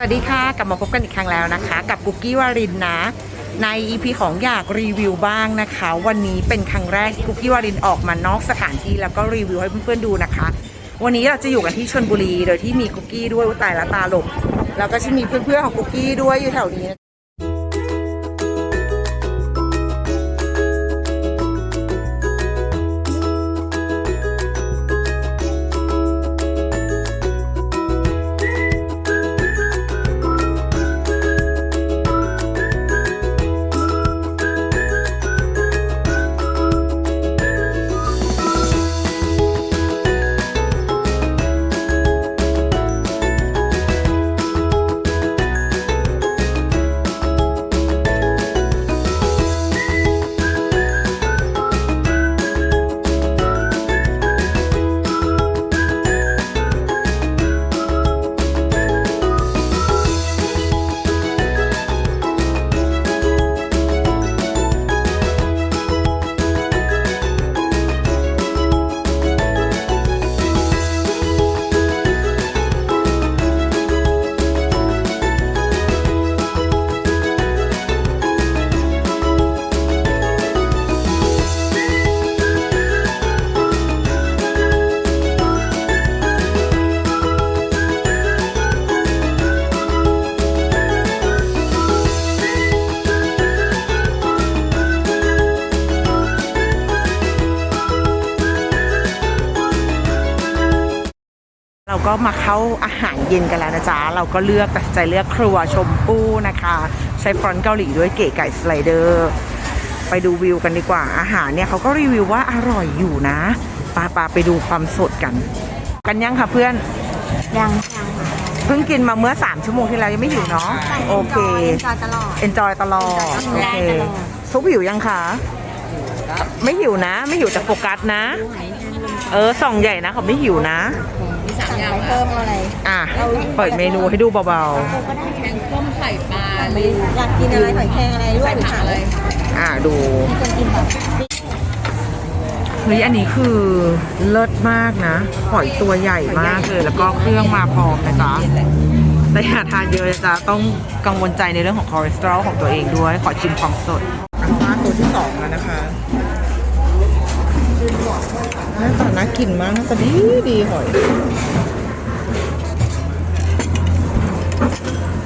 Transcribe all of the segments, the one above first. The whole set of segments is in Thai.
สวัสดีค่ะ กลับมาพบกันอีกครั้งแล้วนะคะ กับกุ๊กกี้วารินนะ ใน EP ของอยากรีวิวบ้างนะคะ วันนี้เป็นครั้งแรกที่กุ๊กกี้วารินออกมานอกสถานที่แล้วก็รีวิวให้เพื่อนๆดูนะคะ วันนี้เราจะอยู่กันที่ชลบุรีโดยที่มีกุ๊กกี้ด้วยอุตายละตาหลบแล้วก็จะมีเพื่อนๆของกุ๊กกี้ด้วยอยู่แถวนี้ เข้าอาหารเย็นกันแล้วนะจ๊ะ เราก็เลือกตัดสินใจเลือกครัวชมพู่นะคะ ใช้ฟรอนต์เกาหลีด้วยเก๋ไก่สไลเดอร์ ไปดูวิวกันดีกว่า อาหารเนี่ยเขาก็รีวิวว่าอร่อยอยู่นะปาปาไปดูความสดกัน กันยังค่ะเพื่อน ยังยังเพิ่งกินมาเมื่อ 3 ชั่วโมงที่แล้วยังไม่หิวเนาะ โอเคจอยตลอด enjoy ตลอด โอได้เคตลอดซุปหิวยังคะ ไม่หิวนะ ไม่หิวแต่โฟกัสนะ เออส่องใหญ่นะเขาไม่หิวนะ สั่งไปเพิ่มอะไร อะ เปิดเมนูให้ดูเบาก็ได้แกงส้มไข่ปลาอยากกินอะไรหอยแครงอะไรลวใส่กหรือผักผักอะไร ๆ อะ ดู คนกินแบบเฮ้ย อันนี้คือเลิศมากนะ หอยตัวใหญ่มากเลย แล้วก็เครื่องมาพร้อมนะจ๊ะ แต่อย่าทานเยอะนะจ๊ะ ต้องกังวลใจในเรื่องของคอเลสเตอรอลของตัวเองด้วย ขอชิมความสดอัลฟาตัวที่สองแล้วนะคะ หน้าตาน่ากินมากหน้าตาดีดีหอย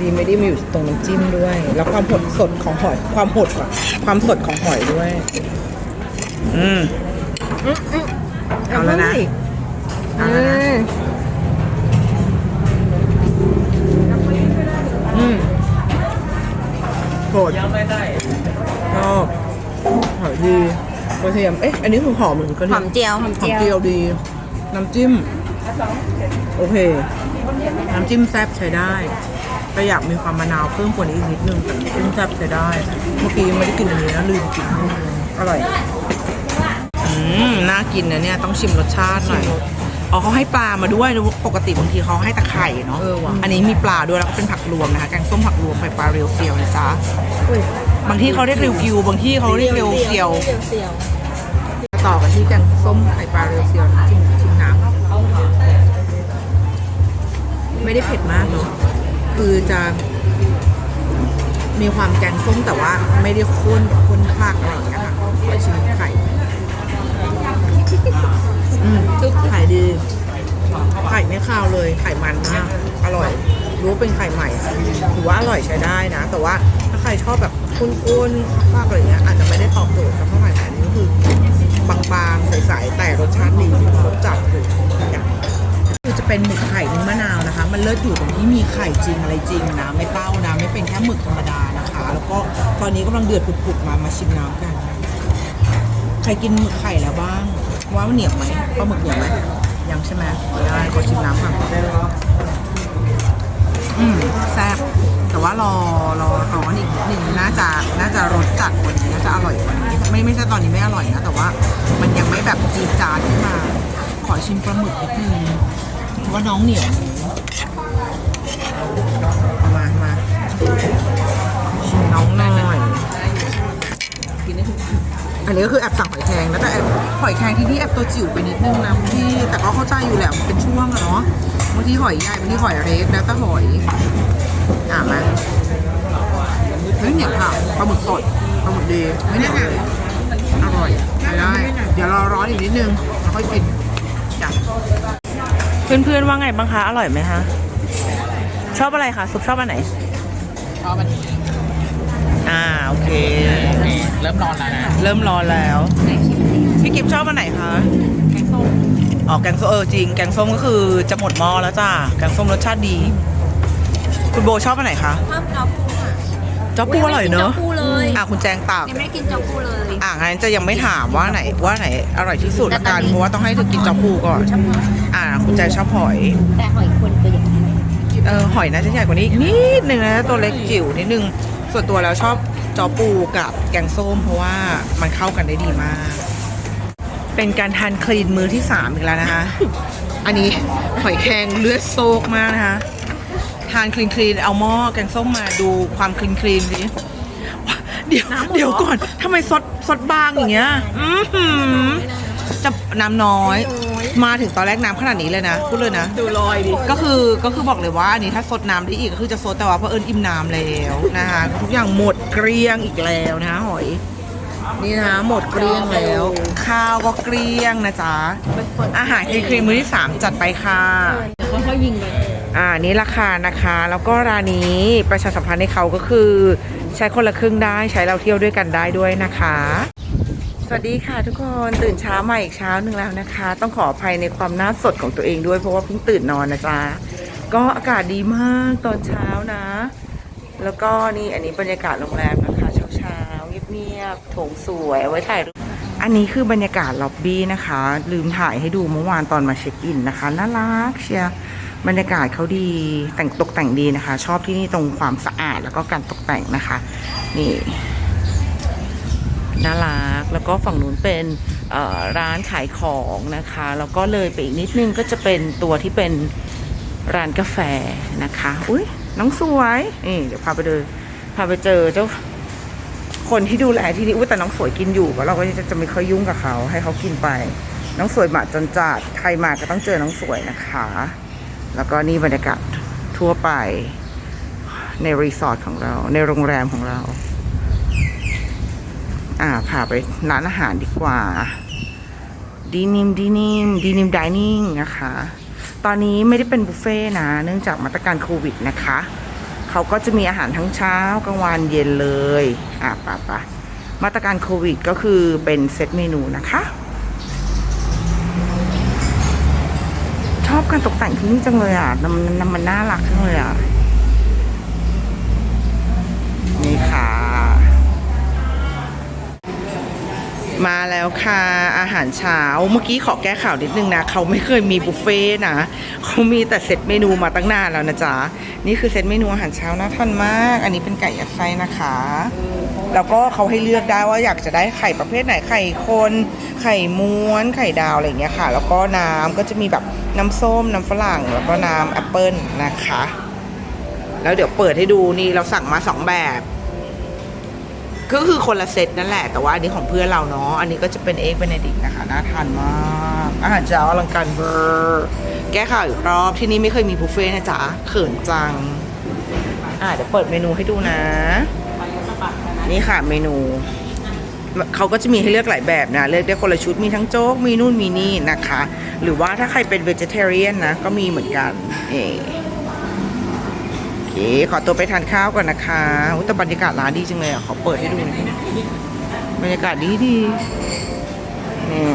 ดีไม่ได้มีอยู่ตรงน้ำจิ้มด้วย แล้วความหดสดของหอย ความหดอะความสดของหอยด้วย อืมเอาแล้วนะเอาแล้วนะอืมโกรธชอบหอยดีก ระเทียม เอ๊ะ อันนี้คือหอมเหมือนกระเทีหยอมมเจียวหอมหอมเจียวเจียวดี น้ำจิ้ม โอเค น้ำจิ้มแซ่บใช้ได้แต่อยากมีความมะนาวเพิ่มกว่านี้อีกนิดนึงแต่น้ำจิ้มแซ่บใช้ได้ เมื่อกี้ไม่ได้กินอันนี้นะลืมกิน อร่อย อืม น่ากินนะเนี่ย ต้องชิมรสชาติหน่อย อ๋อเขาให้ปลามาด้วยปกติบางทีเขาให้ตะไคร่เนาะอันนี้มีปลาด้วยแล้วก็เป็นผักรวมนะคะ แกงส้มผักรวมไข่ปลาเรียวเซียวนะจ๊ะ บางที่เขาเรียกริวกิว บางที่เขาเรียกเรียวเซียว เรียวเซียวต่อกันที่แกงส้มไข่ปลาเรียวเซียวนะชิมชิมน้ำไม่ได้เผ็ดมากเนาะคือจะมีความแกงส้มแต่ว่าไม่ได้ข้นข้นคลักอะไรอย่างเงี้ยค่ะขอชิมไข่อืมไข่ดี ไข่ไม่คาวเลย ไข่มันมาก อร่อย รู้เป็นไข่ใหม่ ถือว่าอร่อยใช้ได้นะ แต่ว่าถ้าใครชอบแบบ ข้นๆมากๆอะไรเงี้ยอาจจะไม่ได้ตอบโจทย์กับเท่าไหร่แต่อันนี้ก็คือบางๆใสๆแต่รสชาติดีรสจัดอยู่อย่างคือจะเป็นหมึกไข่นึ่งมะนาวนะคะ มันเลิศอยู่ตรงที่มีไข่จริงอะไรจริงนะไม่เต้านะไม่เป็นแค่หมึกธรรมดานะคะ แล้วก็ตอนนี้กำลังเดือดปุดๆมามาชิมน้ำกัน ใครกินหมึกไข่แล้วบ้างว่ามันเหนียวไหมปลาหมึกเหนียวไหมยังใช่ไหมได้ขอชิมน้ำก่อนอืมแซ่บ แต่ว่ารอรอรออีกนิดนึงน่าจะน่าจะรสจัดกว่านี้น่าจะอร่อยกว่านี้ไม่ไม่ใช่ตอนนี้ไม่อร่อยนะ แต่ว่ามันยังไม่แบบจีดจาดขึ้นมา ขอชิมปลาหมึกนิดนึงเพราะว่าน้องเหนียวมามาชิมน้องหน่อยอันนี้ก็คือแอบสั่งหอยแครงแล้วแต่แอบหอยแครงที่นี่แอบตัวจิ๋วไปนิดนึงนะบางที่แต่ก็เข้าใจอยู่แหละมันเป็นช่วงอะเนาะบางทีหอยใหญ่บางทีหอยเล็กแล้วแต่หอย อะมาเฮ้ยเหนียค่ะปลาหมึกสดปลาหมึกดีไม่เหนียวเลยอร่อยได้ เดี๋ยวรอร้อนอีกนิดนึงแล้วค่อยกินจ้ะเพื่อนๆว่าไงบ้างคะอร่อยไหมคะชอบอะไรคะซุปชอบอันไหนชอบอันนี้อ่าโอเค เริ่มร้อนแล้วเริ่มร้อนแล้วพี่กิฟชอบอันไหนคะแกงส้มอ๋อแกงส้มเออจริงแกงส้มก็คือจะหมดหม้อแล้วจ้าแกงส้มรสชาติดี คุณโบชอบอันไหนคะชอบเจ้าปูอะจ๊อบปูอร่อยเนอะเจ้าปูเลยอะคุณแจงตักยังไม่ได้กินเจ้าปูเลยอะงั้นจะยังไม่ถามว่าไหนว่าไหนอร่อยที่สุดแต่ละตอนกันนี้เพราะว่าต้องให้เธอกินจ๊อบปูก่อนชอบหอยอะคุณแจงชอบหอย แต่หอยคนตัวใหญ่เออหอยน่าจะใหญ่กว่านี้อีกนิดนึงนะตัวเล็กจิ๋วนิดนึงส่วนตัวแล้วชอบจอปูกับแกงส้มเพราะว่ามันเข้ากันได้ดีมาก เป็นการทานคลีนมื้อที่3อีกแล้วนะคะ อันนี้หอยแครงเลือดโซกมากนะคะ ทานคลีนคลีนเอาหม้อแกงส้มมาดูความคลีนคลีนสิเดี๋ยวเดี๋ยวก่อนทำไมซดซดบางอย่างเงี้ยอื้อหือจะน้ำน้อย มาถึงตอนแรกน้ำขนาดนี้เลยนะพูดเลยนะ ดูลอยดิ ก็คือก็คือบอกเลยว่าอันนี้ถ้าซดน้ำได้อีกก็คือจะซดแต่ว่าเพราะเอิญอิ่มน้ำแล้วนะคะทุกอย่างหมดเกลี้ยงอีกแล้วนะคะหอย นี่นะคะหมดเกลี้ยงแล้ว ข้าวก็เกลี้ยงนะจ๊ะอาหารคลีนคลีนมื้อที่สามจัดไปค่ะเขาเขายิงไป อ่านี่ราคานะคะ แล้วก็ร้านนี้ประชาสัมพันธ์ให้เขาก็คือ ใช้คนละครึ่งได้ใช้เราเที่ยวด้วยกันได้ด้วยนะคะ สวัสดีค่ะทุกคนตื่นเช้ามาอีกเช้าหนึ่งแล้วนะคะ ต้องขออภัยในความหน้าสดของตัวเองด้วยเพราะว่าเพิ่งตื่นนอนนะจ๊ะก็อากาศดีมากตอนเช้านะ แล้วก็นี่อันนี้บรรยากาศโรงแรมนะคะเช้าเช้าเงียบๆโถงสวยเอาไว้ถ่ายรูปอันนี้คือบรรยากาศล็อบบี้นะคะ ลืมถ่ายให้ดูเมื่อวานตอนมาเช็คอินนะคะน่ารักเชียร์ บรรยากาศเขาดีแต่งตกแต่งดีนะคะ ชอบที่นี่ตรงความสะอาดแล้วก็การตกแต่งนะคะ นี่น่ารักแล้วก็ฝั่งนู้นเป็นร้านขายของนะคะ แล้วก็เลยไปอีกนิดนึงก็จะเป็นตัวที่เป็นร้านกาแฟนะคะ อุ้ยน้องสวยนี่เดี๋ยวพาไปเดินพาไปเจอเจ้าคนที่ดูแลที่นี่อุ้ยแต่น้องสวยกินอยู่เราก็จะจะไม่ค่อยยุ่งกับเขาให้เขากินไป น้องสวยหมาจนจัดใครมาก็ต้องเจอน้องสวยนะคะ แล้วก็นี่บรรยากาศทั่วไปในรีสอร์ทของเรา ในโรงแรมของเรา อ่าพาไปร้านอาหารดีกว่า ดีนิมดีนิมดีนิมดิเนิ่งนะคะ ตอนนี้ไม่ได้เป็นบุฟเฟ่นะ เนื่องจากมาตรการโควิดนะคะ เขาก็จะมีอาหารทั้งเช้ากลางวันเย็นเลย อะป่ะปะมาตรการโควิดก็คือเป็นเซตเมนูนะคะ อบการตกแต่งที่นี่จังเลยอะนำนำมันน่ารักจังเลยอะ นี่ค่ะ มาแล้วค่ะอาหารเช้าเมื่อกี้ขอแก้ข่าวนิดนึงนะ เขาไม่เคยมีบุฟเฟ่นะเขามีแต่เซตเมนูมาตั้งนานแล้วนะจ๊ะ นี่คือเซตเมนูอาหารเช้าน่าทานมาก อันนี้เป็นไก่ยัดไส้นะคะ แล้วก็เขาให้เลือกได้ว่าอยากจะได้ไข่ประเภทไหนไข่คนไข่ม้วนไข่ดาวอะไรอย่างเงี้ยค่ะ แล้วก็น้ำก็จะมีแบบน้ำส้มน้ำฝรั่ง แล้วก็น้ำแอปเปิลนะคะ แล้วเดี๋ยวเปิดให้ดูนี่เราสั่งมาสองแบบ ก็คือคนละเซตนั่นแหละ แต่ว่าอันนี้ของเพื่อนเราเนาะ อันนี้ก็จะเป็นเอ็กเบเนดิกนะคะ น่าทานมาก อาหารเช้าอลังการเบอร์ แก้ข่าวอีกรอบ ที่นี่ไม่เคยมีบุฟเฟ่ต์นะจ๊ะ เขินจัง อ่าเดี๋ยวเปิดเมนูให้ดูนะ นี่ค่ะเมนู เขาก็จะมีให้เลือกหลายแบบนะ เลือกได้คนละชุด มีทั้งโจ๊ก มีนู่นมีนี่นะคะ หรือว่าถ้าใครเป็น vegetarian นะ ก็มีเหมือนกัน เอ โอเคขอตัวไปทานข้าวก่อนนะคะอุ๊ยแต่บรรยากาศร้านดีจังเลยอะขอเปิดให้ดูหน่อยบรรยากาศดีดีนี่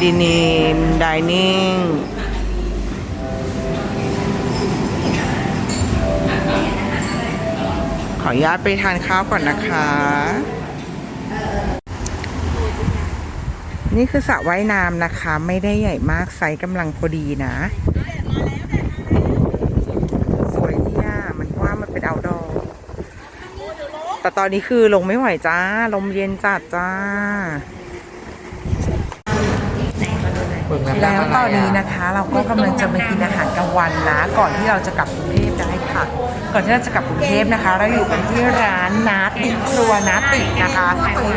ดีนิมดิเนิ่งขออนุญาตไปทานข้าวก่อนนะคะ นี่คือสระว่ายน้ำนะคะ ไม่ได้ใหญ่มากไซส์กำลังพอดีนะ สวยเนี่ยมันว่ามันเป็นเอาดอ แต่ตอนนี้คือลงไม่ไหวจ้า ลมเย็นจัดจ้า แล้วตอนนี้นะคะ เราก็กำลังจะไปกินอาหารกลางวันนะ ก่อนที่เราจะกลับกรุงเทพได้ค่ะ ก่อนที่เราจะกลับกรุงเทพนะคะ เราอยู่กันที่ร้านนาติครัวนาตินะคะ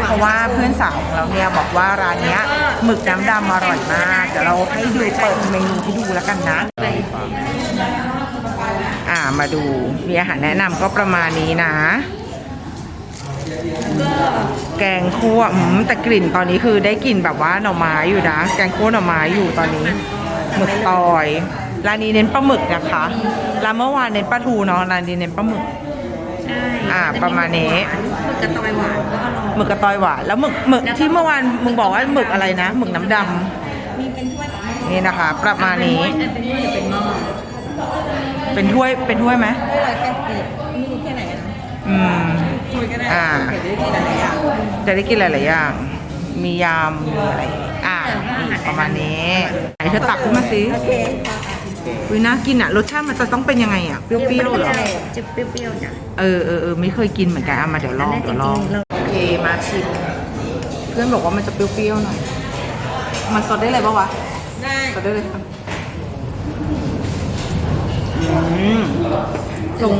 เพราะว่าเพื่อนสาวของเราเนี่ยบอกว่าร้านเนี้ยหมึกน้ำดำอร่อยมาก เดี๋ยวเราให้ดูเปิดเมนูให้ดูแล้วกันนะอ่ามาดูมีอาหารแนะนำก็ประมาณนี้นะ แกงคั่วอืมแต่กลิ่นตอนนี้คือได้กลิ่นแบบว่าหน่อไม้อยู่นะ แกงคั่วหน่อไม้อยู่ตอนนี้หมึกตอยร้านนี้เน้นปลาหมึกนะคะร้านเมื่อวานเน้นปลาทูเนาะร้านนี้เน้นปลาหมึก ใช่อ่าประมาณนี้ หมึกกระตอยหวานก็อร่อยหมึกกระตอยหวานแล้วหมึกหมึกที่เมื่อวานมึงบอกว่าหมึกอะไรนะหมึกน้ำดำมีเป็นถ้วยกับหม้อนี่นะคะ ประมาณนี้ เป็นถ้วยหรือเป็นหม้อเป็นถ้วยเป็นถ้วยไหมถ้วยร้อยแปดสิบไม่รู้แค่ไหนนะอืมถ้ว ยก็ได้อ่า เดี๋ยวได้กินหลายๆอย่างจะได้กินหลายๆอย่าง มียำมีอะไร อ่านี่ประมาณนี้ไหนเธอตักขึ้นมาสิโอเคอุ้ยน่ากินอะ รสชาติมันจะต้องเป็นยังไงอะ เปรี้ยวๆเหรอ จะเปรี้ยวๆจ้ะเออเออเออไม่เคยกินเหมือนกันเอามาเดี๋ยวลองเดี๋ยวลอง โอเคมาชิม เพื่อนบอกว่ามันจะเปรี้ยวๆหน่อย มันสดได้เลยปะวะ ได้สดได้เลยครับอืมทรง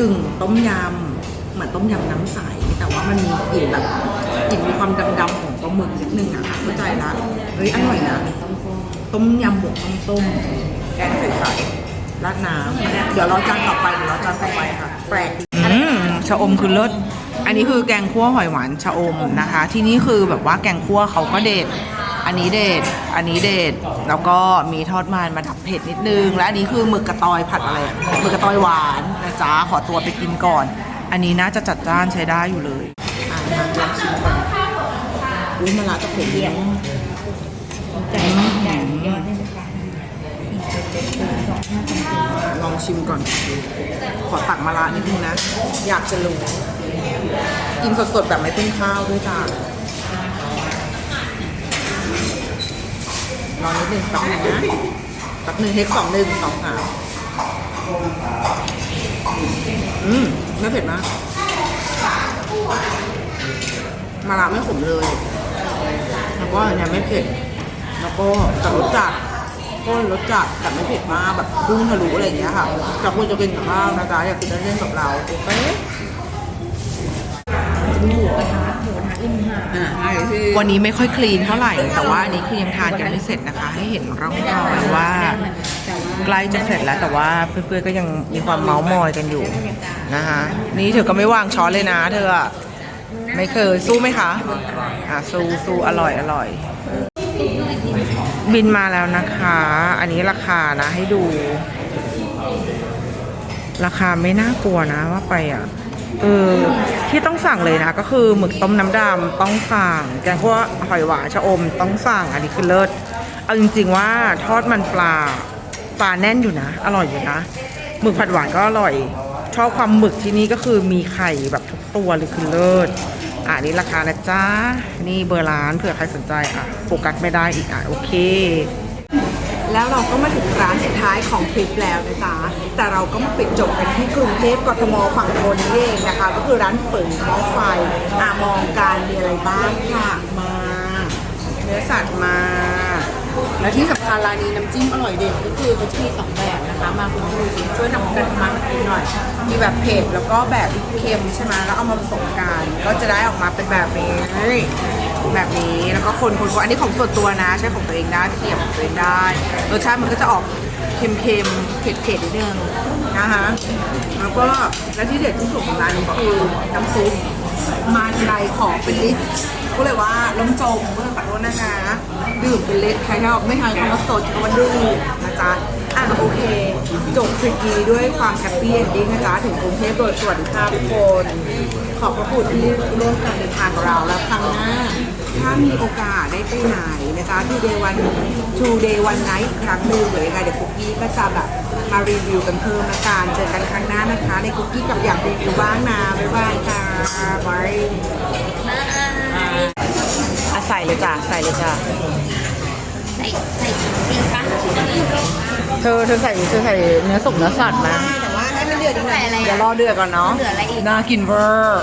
กึ่งต้มยำ เหมือนต้มยำน้ำใส แต่ว่ามันมีกลิ่นแบบกลิ่นมีความดำๆของปลาหมึกนิดนึงอะค่ะเข้าใจละเฮ้ยอร่อยนะ ต้มยำบวกต้มต้มแกงใสๆราดน้ำเดี๋ยวเราจานต่อไปเดี๋ยวเราจานต่อไปค่ะ แปลกอืมชะอมคือเลิศอันนี้คือแกงคั่วหอยหวานชะอมนะคะ ที่นี่คือแบบว่าแกงคั่วเขาก็เด็ด อันนี้เด็ด อันนี้เด็ด แล้วก็มีทอดมันมาดับเผ็ดนิดนึง และอันนี้คือหมึกกระตอยผัดอะไรอะหมึกกระตอยหวานนะจ๊ะขอตัวไปกินก่อน อันนี้น่าจะจัดจ้านใช้ได้อยู่เลยอะมาลองชิมก่อนอุ้ยมะระจะขมเยี่ยมใจใหญ่ยอดเลยนะคะลองชิมก่อน ขอตักมะระนิดนึงนะ อยากจะรู้กินสดๆแบบไม่เป็นข้าวด้วยจ้าลองนิดนึงแป๊บนึงนะแป๊บนึงเทคสองหนึ่งสองสาม อืมไม่เผ็ดมากมะระไม่ขมเลย แล้วก็อันเนี้ยไม่เผ็ด แล้วก็แต่รสจัดก็รสจัดแต่ไม่เผ็ดมากแบบพุ่งทะลุอะไรอย่างเงี้ยค่ะจะควรจะกินกับข้าวนะจ๊ะอยากกินเล่นๆกับเราโอเคหมูกระทะหมูกระทะริมหาดอ่าใช่ที่วันนี้ไม่ค่อยคลีนเท่าไหร่ แต่ว่าอันนี้คือยังทานกันไม่เสร็จนะคะ ให้เห็นร่องรอยว่า ใกล้จะเสร็จแล้วแต่ว่าเพื่อนๆก็ยังมีความเมาส์มอยกันอยู่นะคะนี่เธอก็ไม่วางช้อนเลยนะเธอไม่เคยสู้ไหมคะอะสู้สู้อร่อยอร่อยบินมาแล้วนะคะ อันนี้ราคานะให้ดู ราคาไม่น่ากลัวนะว่าไปอะเออที่ต้องสั่งเลยนะ ก็คือหมึกต้มน้ำดำต้องสั่งแกงคั่วหอยหวานชะอมต้องสั่งอันนี้คือเลิศเอาจริงๆว่าทอดมันปลา ปลาแน่นอยู่นะ อร่อยอยู่นะหมึกผัดหวานก็อร่อย ชอบความหมึกที่นี่ก็คือมีไข่แบบทุกตัวเลยคือเลิศอ่านี่ราคานะจ๊ะนี่เบอร์ร้านเผื่อใครสนใจอะโฟกัสไม่ได้อีกอะโอเคแล้วเราก็มาถึงร้านสุดท้ายของทริปแล้วนะจ๊ะ แต่เราก็มาปิดจบกันที่กรุงเทพกทมฝั่งทนนี่เองนะคะ ก็คือร้านฝืนหม้อไฟ อ่ามองการมีอะไรบ้างค่ะ มา เนื้อสัตว์มา และที่สำคัญร้านนี้น้ำจิ้มอร่อยเด็ดก็คือเขาจะมีสองแบบนะคะ มาคุณดูช่วยนำกันมากินหน่อย มีแบบเผ็ดแล้วก็แบบเค็มใช่ไหมแล้วเอามาผสมกันก็จะได้ออกมาเป็นแบบนี้แบบนี้แล้วก็คนคนอันนี้ของส่วนตัวนะใช้ของตัวเองได้เทียบของตัวเองได้รสชาติมันก็จะออกเค็มๆเผ็ดๆนิดนึงนะคะแล้วก็และที่เด็ดที่สุดของร้านนี้คือน้ำซุป มาทีไรของเป็นลิตรก็เลยว่าล้มจมเมื่อขอโทษนะคะ ดื่มเป็นลิตรใครชอบไม่ทานคำว่าสดก็มาดื่มนะจ๊ะอะโอเค จบทริปนี้ด้วยความแฮปปี้เอนดิ้งนะจ๊ะ ถึงกรุงเทพโดยสวัสดีค่ะทุกคน ขอบพระคุณที่ร่วมการเดินทางของเราแล้วครั้งหน้า ถ้ามีโอกาสได้ไปไหนนะคะทูเดย์วันทูเดย์วันไนท์อีกครั้งหนึ่งหรือยังไงเดี๋ยวคุกกี้ก็จะแบบ มารีวิวกันเพิ่มละกันเจอกันครั้งหน้านะคะ ในคุกกี้กับอยากรีวิวบ้างนะบ๊ายบายค่ะบายอะใส่เลยจ้ะใส่เลยจ้ะใส่ใส่จริงปะเธอเธอใส่เธอใส่เนื้อสุกเนื้อสัตว์มาแต่ว่าให้มันเดือดอีกหน่อยอะไรเดี๋ยวรอเดือดก่อนเนาะเหลืออะไรอีกน่ากินเวอร์